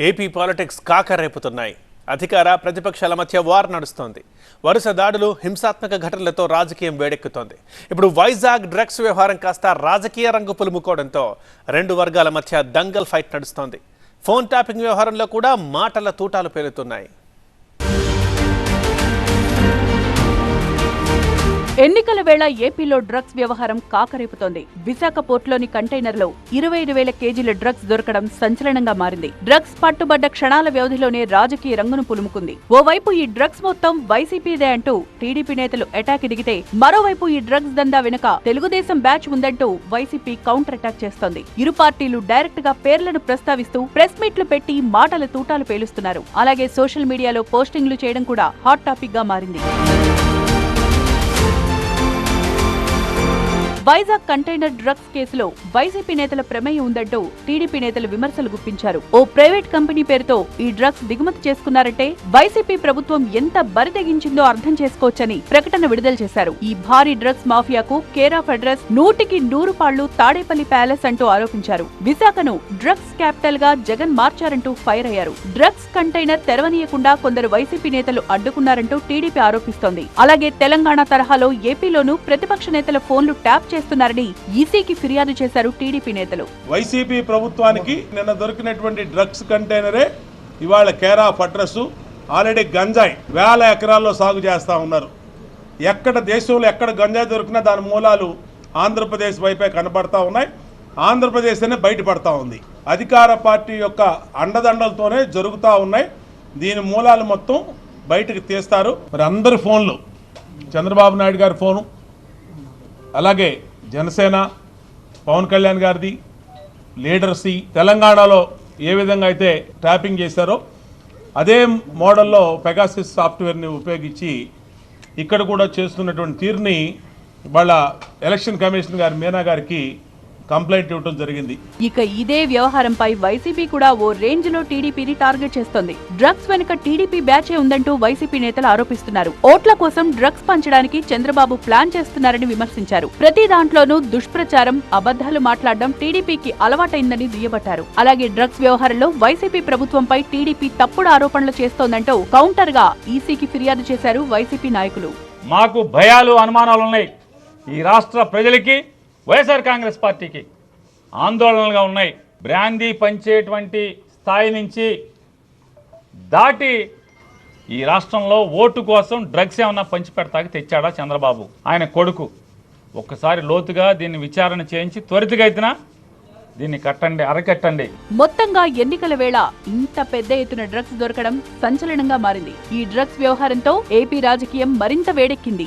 AP politics కాకరేపుతున్నాయి. అధికార ప్రతిపక్షాల మధ్య వార్ నడుస్తోంది. వరుస దాడులు హింసాత్మక ఘటనలతో రాజకీయం వేడెక్కుతోంది. ఇప్పుడు వైజాగ్ డ్రగ్స్ వ్యవహారం కాస్త రాజకీయ రంగు పులుముకోవడంతో రెండు వర్గాల మధ్య దంగల్ ఫైట్ నడుస్తోంది. ఫోన్ ట్యాపింగ్ వ్యవహారంలో కూడా మాటల తూటాలు పేలుతున్నాయి. ఎన్నికల వేళ ఏపీలో డ్రగ్స్ వ్యవహారం కాకరేపుతోంది. విశాఖ పోర్టులోని కంటైనర్లో ఇరవై ఐదు వేల కేజీల డ్రగ్స్ దొరకడం సంచలనంగా మారింది. డ్రగ్స్ పట్టుబడ్డ క్షణాల వ్యవధిలోనే రాజకీయ రంగును పులుముకుంది. ఓవైపు ఈ డ్రగ్స్ మొత్తం వైసీపీదే అంటూ టీడీపీ నేతలు అటాక్ దిగితే మరోవైపు ఈ డ్రగ్స్ దందా వెనుక తెలుగుదేశం బ్యాచ్ ఉందంటూ వైసీపీ కౌంటర్ అటాక్ చేస్తోంది. ఇరు పార్టీలు డైరెక్ట్గా పేర్లను ప్రస్తావిస్తూ ప్రెస్ మీట్లు పెట్టి మాటల తూటాలు పేలుస్తున్నారు. అలాగే సోషల్ మీడియాలో పోస్టింగ్లు చేయడం కూడా హాట్ టాపిక్గా మారింది. వైజాగ్ కంటైనర్ డ్రగ్స్ కేసులో వైసీపీ నేతల ప్రమేయం ఉందంటూ టీడీపీ నేతలు విమర్శలు గుప్పించారు. ఓ ప్రైవేట్ కంపెనీ పేరుతో ఈ డ్రగ్స్ దిగుమతి చేసుకున్నారంటే వైసీపీ ప్రభుత్వం ఎంత బరితెగించిందో అర్థం చేసుకోవచ్చని ప్రకటన విడుదల చేశారు. ఈ భారీ డ్రగ్స్ మాఫియాకు కేరాఫ్ అడ్రస్ నూటికి నూరు పాళ్ళు తాడేపల్లి ప్యాలెస్ అంటూ ఆరోపించారు. విశాఖను డ్రగ్స్ క్యాపిటల్గా జగన్ మార్చారంటూ ఫైర్ అయ్యారు. డ్రగ్స్ కంటైనర్ తెరవనీయకుండా కొందరు వైసీపీ నేతలు అడ్డుకున్నారంటూ టీడీపీ ఆరోపిస్తోంది. అలాగే తెలంగాణ తరహాలో ఏపీలోనూ ప్రతిపక్ష నేతల ఫోన్లు ట్యాప్ చేస్తున్నారని ఈసీకి ఫిర్యాదు చేశారు టీడీపీ నేతలు. వైసీపీ ప్రభుత్వానికి నిన్న దొరికినటువంటి డ్రగ్స్ కంటైనరే ఇవాళ కేర్ ఆఫ్ అడ్రస్ ఆల్రెడీ గంజాయి వేల ఎకరాల్లో సాగు చేస్తూ ఉన్నారు. ఎక్కడ దేశంలో ఎక్కడ గంజాయి దొరికినా దాని మూలాలు ఆంధ్రప్రదేశ్ వైపే కనబడతా ఉన్నాయి. ఆంధ్రప్రదేశ్ అనే బయటపడతా ఉంది. అధికార పార్టీ యొక్క అండదండలతోనే జరుగుతూ ఉన్నాయి. దీని మూలాలు మొత్తం బయటకు తీస్తారు. మరి అందరి ఫోన్లు చంద్రబాబు నాయుడు గారి ఫోను అలాగే జనసేన పవన్ కళ్యాణ్ గారిది లీడర్సి తెలంగాణలో ఏ విధంగా అయితే ట్యాపింగ్ చేశారో అదే మోడల్లో పెగాసిస్ సాఫ్ట్వేర్ని ఉపయోగించి ఇక్కడ కూడా చేస్తున్నటువంటి తీరుని వాళ్ళ ఎలక్షన్ కమిషన్ గారి మీనా గారికి కంప్లైంట్ ఇవ్వడం జరిగింది. ఇక ఇదే వ్యవహారంపై వైసీపీ కూడా ఓ రేంజ్లో టీడీపీని టార్గెట్ చేస్తోంది. డ్రగ్స్ వెనుక టీడీపీ బ్యాచే ఉందంటూ వైసీపీ నేతలు ఆరోపిస్తున్నారు. ఓట్ల కోసం డ్రగ్స్ పంచడానికి చంద్రబాబు ప్లాన్ చేస్తున్నారని విమర్శించారు. ప్రతి దాంట్లోనూ దుష్ప్రచారం అబద్ధాలు మాట్లాడడం టీడీపీకి అలవాటైందని దుయ్యబట్టారు. అలాగే డ్రగ్స్ వ్యవహారంలో వైసీపీ ప్రభుత్వంపై టీడీపీ తప్పుడు ఆరోపణలు చేస్తోందంటూ కౌంటర్గా ఈసీకి ఫిర్యాదు చేశారు వైసీపీ నాయకులు. మాకు భయాలు అనుమానాలు ఉన్నాయి. ఈ రాష్ట్ర ప్రజలకి వైఎస్ఆర్ కాంగ్రెస్ పార్టీకి ఆందోళనలుగా ఉన్నాయి. బ్రాందీ పంచేటువంటి స్థాయి నుంచి దాటి ఈ రాష్ట్రంలో ఓటు కోసం డ్రగ్స్ ఏమన్నా పంచిపెడతాకి తెచ్చాడా చంద్రబాబు? ఆయన కొడుకు. ఒక్కసారి లోతుగా దీన్ని విచారణ చేయించి త్వరితగతిన దీన్ని కట్టండి అరకట్టండి. మొత్తంగా ఎన్నికల వేళ ఇంత పెద్ద ఎత్తున డ్రగ్స్ దొరకడం సంచలనంగా మారింది. ఈ డ్రగ్స్ వ్యవహారంతో ఏపీ రాజకీయం మరింత వేడెక్కింది.